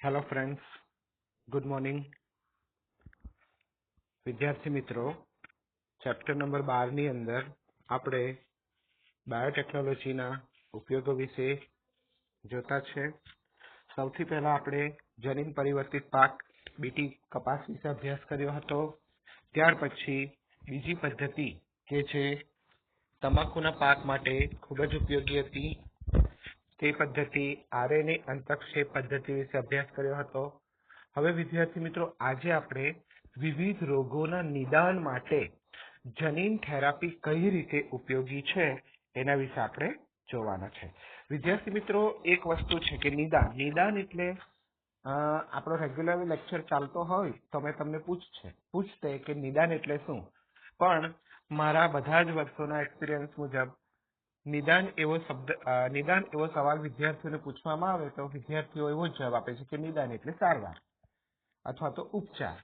Hello friends good morning વિદ્યાર્થી મિત્રો chapter number બારની અંદર આપણે બાયોટેકનોલોજીના ઉપયોગો વિશે જોતા છે. સૌથી પહેલા આપણે જનીન પરિવર્તિત પાક બીટી કપાસ વિશે અભ્યાસ કર્યો હતો. ત્યાર પછી બીજી પદ્ધતિ કે જે તમાકુના પાક માટે ખૂબ જ ઉપયોગી હતી તે પદ્ધતિ આરએનએ અંતક્ષેપ પદ્ધતિ વિશે અભ્યાસ કર્યો હતો. હવે વિદ્યાર્થી મિત્રો, આજે આપણે વિવિધ રોગોના નિદાન માટે જનીન થેરાપી કઈ રીતે ઉપયોગી છે એના વિશે આપણે જોવાના છે. વિદ્યાર્થી મિત્રો, એક વસ્તુ છે કે નિદાન. નિદાન એટલે આપણો રેગ્યુલર લેક્ચર ચાલતો હોય તો મેં તમને પૂછશે પૂછતે કે નિદાન એટલે શું? પણ મારા બધા જ વર્ષોના એક્સપિરિયન્સ મુજબ નિદાન એવો શબ્દ નિદાન એવો સવાલ વિદ્યાર્થીઓને પૂછવામાં આવે તો વિદ્યાર્થીઓ એવો જવાબ આપે છે કે નિદાન એટલે સારવાર અથવા તો ઉપચાર.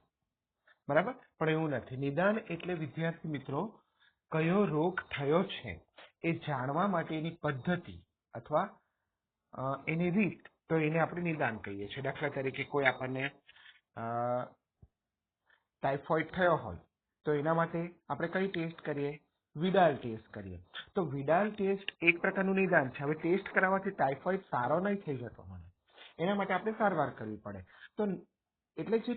બરાબર? પણ એવું નથી. નિદાન એટલે વિદ્યાર્થી મિત્રો કયો રોગ થયો છે એ જાણવા માટેની પદ્ધતિ અથવા એની રીત તો એને આપણે નિદાન કહીએ છીએ. દાખલા તરીકે કોઈ આપણને ટાઇફોઇડ થયો હોય તો એના માટે આપણે કઈ ટેસ્ટ કરીએ? વિડાલ ટેસ્ટ કરીએ. તો વિડાલ ટેસ્ટ એક પ્રકારનું નિદાન છે. હવે ટેસ્ટ કરાવવાથી ટાઇફોઇડ સારો નહીં થઈ જતો મને. એના માટે આપણે સારવાર કરવી પડે. તો એટલે જે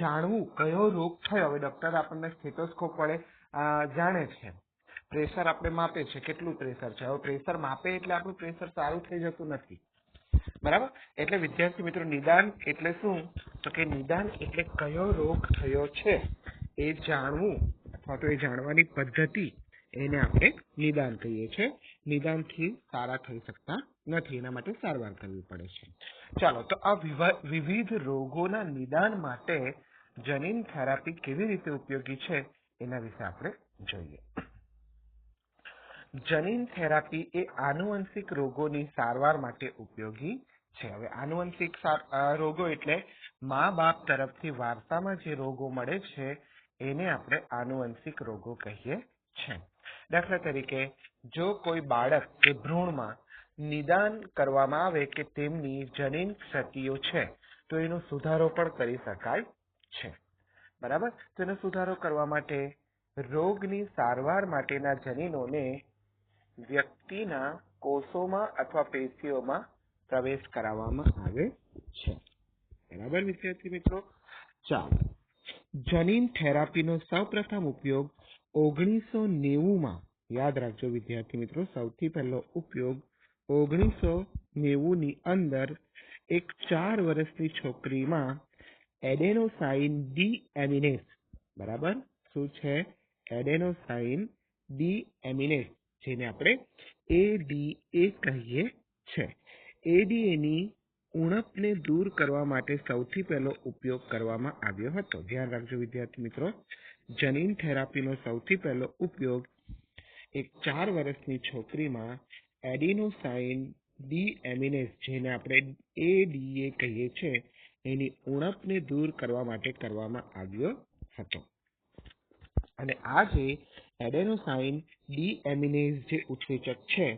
જાણવું કયો રોગ થયો, હવે ડોક્ટર આપણને સ્ટેથોસ્કોપ વડે જાણે છે. પ્રેશર આપણે માપે છે. કેટલું પ્રેશર છે? હવે પ્રેશર માપે એટલે આપણું પ્રેશર સારું થઈ જતું નથી. બરાબર? એટલે વિદ્યાર્થી મિત્રો, નિદાન એટલે શું? તો કે નિદાન એટલે કયો રોગ થયો છે એ જાણવું અથવા તો એ જાણવાની પદ્ધતિ એને આપણે નિદાન કહીએ છીએ. નિદાનથી સારા થઈ શકતા નથી. એના માટે સારવાર કરવી પડે છે. ચાલો, તો આ વિવિધ રોગોના નિદાન માટે જનીન થેરાપી કેવી રીતે ઉપયોગી છે એના વિશે આપણે જોઈએ. જનીન થેરાપી એ આનુવંશિક રોગોની સારવાર માટે ઉપયોગી છે. હવે આનુવંશિક રોગો એટલે મા બાપ તરફથી વારસામાં જે રોગો મળે છે એને આપણે આનુવંશિક રોગો કહીએ છીએ દાખલા તરીકે, જો કોઈ બાળક કે ભ્રૂણમાં નિદાન કરવામાં આવે કે તેમની જનીન ક્ષતિઓ છે, તો એનો સુધારો પણ કરી શકાય છે. બરાબર? તો સુધારો કરવા માટે રોગની સારવાર માટેના જનીનોને વ્યક્તિના કોષોમાં અથવા પેશીઓમાં પ્રવેશ કરાવવામાં આવે છે. બરાબર, વિદ્યાર્થી મિત્રો? ચાલો. જનીન થેરાપીનો સૌપ્રથમ ઉપયોગ ઓગણીસો નેવુંમાં, યાદ રાખજો વિદ્યાર્થી મિત્રો, સૌથી પહેલો ઉપયોગ ઓગણીસો નેવુંની અંદર એક ચાર વર્ષની છોકરીમાં એડેનોસાઇન ડી એમિનેસ, બરાબર? શું છે? એડેનોસાઇન ડી એમિનેસ, જેને આપણે એડીએ કહીએ છે. એડીએની ઉણપને દૂર કરવા માટે સૌથી પહેલો ઉપયોગ કરવામાં આવ્યો હતો. ધ્યાન રાખજો વિદ્યાર્થી મિત્રો, જનીન થેરાપીનો સૌથી પહેલો ઉપયોગ એક ચાર વર્ષની છોકરીમાં એડિનોસાઇન ડી એમિનેસ જેને આપણે એડીએ કહીએ છીએ એની ઉણપને દૂર કરવા માટે કરવામાં આવ્યો હતો. અને આજે એડેનોસાઇન ડી એમિનેઝ જે ઉત્સેચક છે,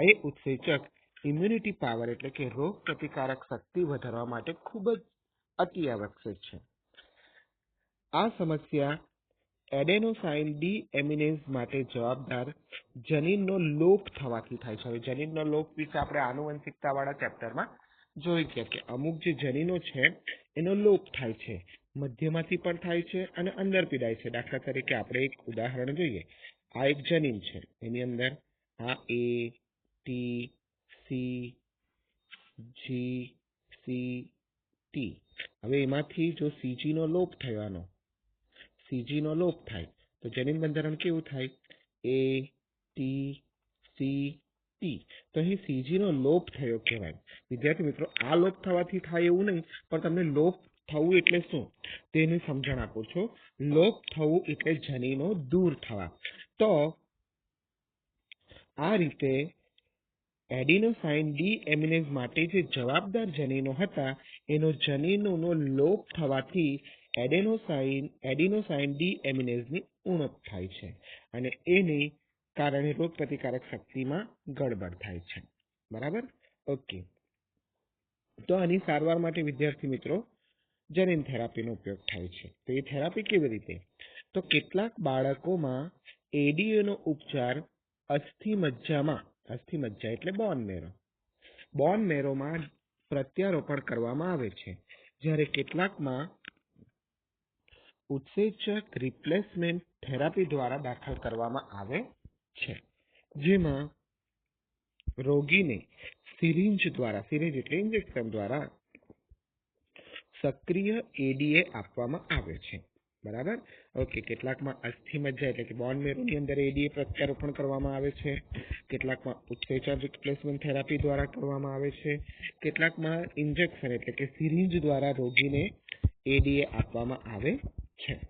એ ઉત્સેચક ઇમ્યુનિટી પાવર એટલે કે રોગ પ્રતિકારક શક્તિ વધારવા માટે ખૂબ જ અતિ આવશ્યક છે. આ સમસ્યા એડેનોસાઇન ડી એમિનેઝ માટે જવાબદાર જનીનનો લોપ થવાથી થાય છે. હવે જનીનનો લોપ વિશે આપણે આનુવંશિકતાવાળા ચેપ્ટરમાં જોઈ ગયા કે અમુક જે જનીનો છે એનો લોપ થાય છે, મધ્યમાંથી પણ થાય છે અને અંદર પીડાય છે. દાખલા તરીકે આપણે એક ઉદાહરણ જોઈએ. આ એક જનીન છે. એની અંદર આ A T C G C T હવે એમાંથી જો સીજી નો લોપ થવાનો સીજી નો લોપ થાય, તો જનીન બંધારણ કેવું થાય? એ ટી સી ટી તો અહીં સીજી નો લોપ થયો કહેવાય. વિદ્યાર્થી મિત્રો, આ લોપ થવાથી થાય એવું નહીં, પણ તમને લોપ થવું એટલે શું? તેની સમજણ આપું છું. લોપ થવું એટલે જનીનો દૂર થવા. તો આ રીતે એડિનોસાઇન ડી એમિનેઝ માટે જે જવાબદાર જનીનો હતા, એનો જનીનોનો લોપ થવાથી એડેનોસાઇન, એડિનોસાઇન ડી એમિનેઝની ઉણપ થાય છે અને એને કારણે રોગ પ્રતિકારક શક્તિમાં ગડબડ થાય છે. બરાબર? ઓકે. તો આની સારવાર માટે વિદ્યાર્થી મિત્રો, જનીન થેરાપીનો ઉપયોગ થાય છે. તો એ થેરાપી કેવી રીતે? તો કેટલાક બાળકોમાં એડીએનો ઉપચાર અસ્થિ મજ્જામાં અસ્થિ મજ્જા એટલે બોન મેરો. બોન મેરોમાં પ્રત્યારોપણ કરવામાં આવે છે. જ્યારે કેટલાકમાં ઉત્સેચક રિપ્લેસમેન્ટ થેરાપી દ્વારા દાખલ કરવામાં આવે છે. જેમાં રોગીને સિરિંજ દ્વારા સિરિંજ એટલે ઇન્જેક્શન દ્વારા સક્રિય એડીએ આપવામાં આવે છે. બરાબર? ઓકે, કેટલાકમાં અસ્થિમજ્જા એટલે કે બોન મેરોની અંદર એડીએ પ્રત્યારોપણ કરવામાં આવે છે. કેટલાકમાં ઉત્તેજન રિપ્લેસમેન્ટ થેરાપી દ્વારા કરવામાં આવે છે. કેટલાકમાં ઇન્જેક્શન એટલે કે સિરિંજ દ્વારા રોગીને એડીએ આપવામાં આવે છે.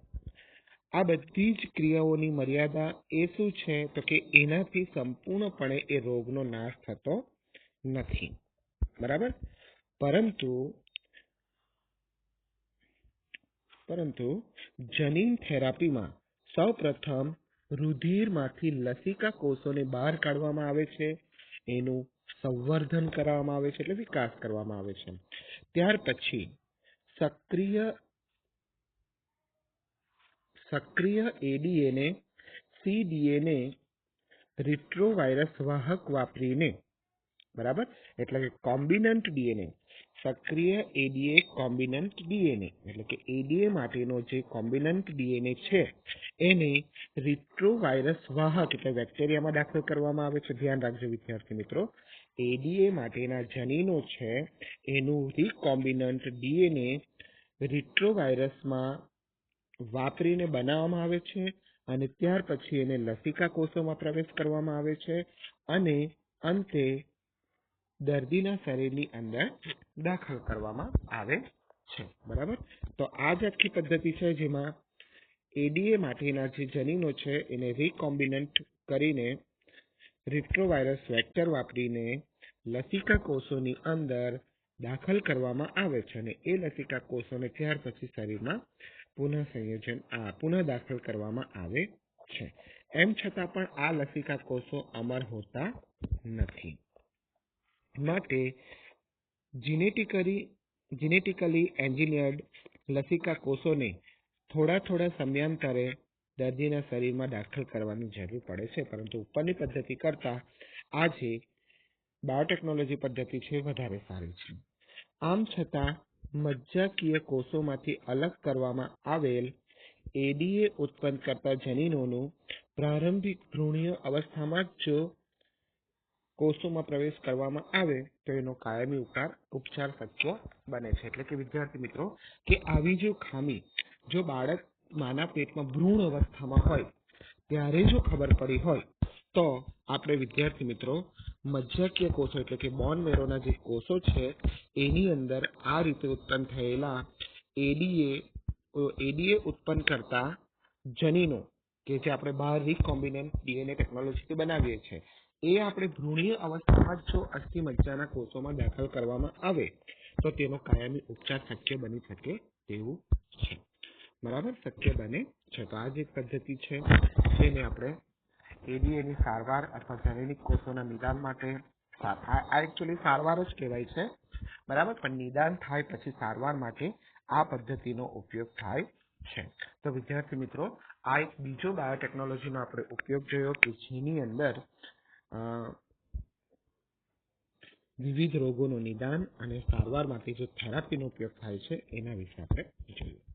આ બધી જ ક્રિયાઓની મર્યાદા એ શું છે? તો કે એનાથી સંપૂર્ણપણે એ રોગનો નાશ થતો નથી. બરાબર? પરંતુ પરંતુ જનીન થેરાપીમાં સૌપ્રથમ રુધિરમાંથી લસિકા કોષોને બહાર કાઢવામાં આવે છે. એનું સંવર્ધન કરવામાં આવે છે એટલે વિકાસ કરવામાં આવે છે. ત્યાર પછી સક્રિય સક્રિય એડીએને, સીડીએને રિટ્રોવાયરસ વાહક વાપરીને, બરાબર? એટલે કે કોમ્બિનન્ટ ડીએનએ. સક્રિય એડીએ કોમ્બિનન્ટ ડીએનએ એટલે કે એડીએ માટેનો જે કોમ્બિનન્ટ ડીએનએ છે, એને રિટ્રોવાયરસ વાહક એટલે બેક્ટેરિયામાં દાખલ કરવામાં આવે છે. ધ્યાન રાખજો વિદ્યાર્થી મિત્રો. એડીએ માટેના જનીનો છે, એનું રિકોમ્બિનન્ટ ડીએનએ રિટ્રોવાયરસમાં વાપરીને બનાવવામાં આવે છે અને ત્યાર પછી એને લસિકા કોષોમાં પ્રવેશ કરવામાં આવે છે અને અંતે દર્દીના શરીરની અંદર દાખલ કરવામાં આવે છે. બરાબર? તો આ જ આખી પદ્ધતિ છે જેમાં એડીએ માટેના જે જનીનો છે એને રિકોમ્બિનન્ટ કરીને રિટ્રોવાયરસ વેક્ટર વાપરીને લસિકા કોષોની અંદર દાખલ કરવામાં આવે છે અને એ લસિકા કોષોને ત્યાર પછી શરીરમાં પુનઃ સંયોજન આ પુનઃ દાખલ કરવામાં આવે છે. એમ છતાં પણ આ લસિકા કોષો અમર હોતા નથી. માટે જીનેટિકલી જીનેટિકલી એન્જિનિયર્ડ લસિકા કોષોને થોડા થોડા સમયાંતરે દર્દીના શરીરમાં દાખલ કરવાની જરૂર પડે છે. પરંતુ ઉપરની પદ્ધતિ કરતાં આજે બાયોટેકનોલોજી પદ્ધતિ છે વધારે સારી છે. આમ છતાં મજ્જાકીય કોષોમાંથી અલગ કરવામાં આવેલ એડીએ ઉત્પન્ન કરતા જનીનોનું પ્રારંભિક ભ્રૂણીય અવસ્થામાં જ જો કોષોમાં પ્રવેશ કરવામાં આવે તો એનો કાયમી ઉપચાર ઉપચાર શક્ય બને છે. એટલે કે વિદ્યાર્થી મિત્રો, કે આવી જો ખામી જો બાળક માના પેટમાં ભ્રૂણ અવસ્થામાં હોય, ત્યારે જો ખબર પડી હોય, તો આપણે વિદ્યાર્થી મિત્રો, મજ્જાકીય કોષો એટલે કે બોન મેરોના જે કોષો છે, એની અંદર આ રીતે ઉત્પન્ન થયેલા એડીએ એડીએ ઉત્પન્ન કરતા જનીનો, કે જે આપણે બહાર રિકોમ્બિનેન્ટ ડીએનએ ટેકનોલોજીથી બનાવીએ છીએ. એ આપણે ભ્રૂણીય અવસ્થામાં જો અસ્થિ મજ્જાના કોષોમાં દાખલ કરવામાં આવે, તો તેનો કાયમી ઉપચાર શક્ય બની શકે તેવું છે. બરાબર? શક્ય બને છે તો આ જે પદ્ધતિ છે તેને આપણે એડીએની સારવાર અથવા જનૈનિક કોષોના નિદાન માટે આ એકચ્યુઅલી સારવાર જ કહેવાય છે. બરાબર? પણ નિદાન થાય પછી સારવાર માટે આ પદ્ધતિનો ઉપયોગ થાય છે. તો વિદ્યાર્થી મિત્રો, આ એક બીજો બાયોટેકનોલોજીનો આપણે ઉપયોગ જોયો કે જેની અંદર વિવિધ રોગોનું નિદાન અને સારવાર માટે જે થેરાપીનો ઉપયોગ થાય છે, એના વિશે આપણે જોયું.